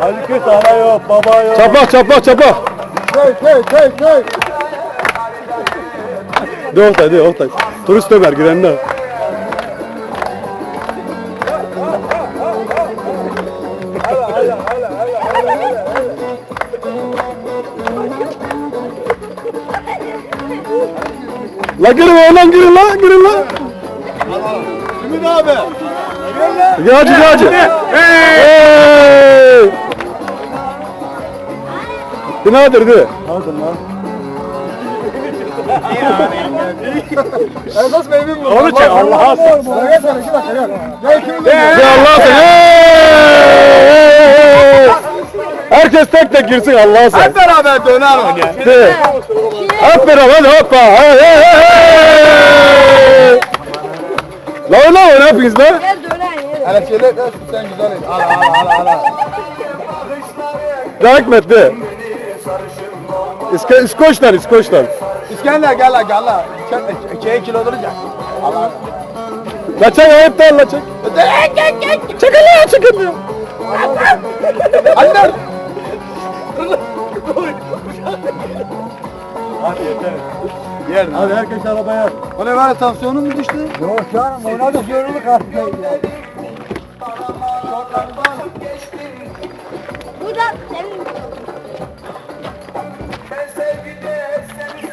Halbuki sana yok, baba yok. Çapa çapa çapa. Köy köy köy köy. De Oktay de Oktay. Turist Ömer girenler. La girin oğlan girin la girin la. Ümit abi. Gel hacı. Hey. Binadır de. Aldın lan. Esas benim bu. Onu çek, Allah'a sen. Gel sen iki dakika gel. Ya sen. Herkes tek tek girsin Allah'a sen. Hep beraber döner oynayalım. De. Hep beraber hoppa. Hey. hey. La oğlum ne yapıyorsunuz lan? Gel dönen yere. Hele şöyle de sen güzel et. Al al al al. La Hikmet de. İsko, İskoçlar İskoçlar. İskender gel la gel la. Çek ikiye kilo duracak. Allah. La çek ayıp da la çek. Çekil ya çekil ya. Anne. Hadi yeter. Yer. Hadi herkes arabaya. O ne var tansiyonun mu düştü? Yok canım ona da zorluk artık. Şortlardan geçtim.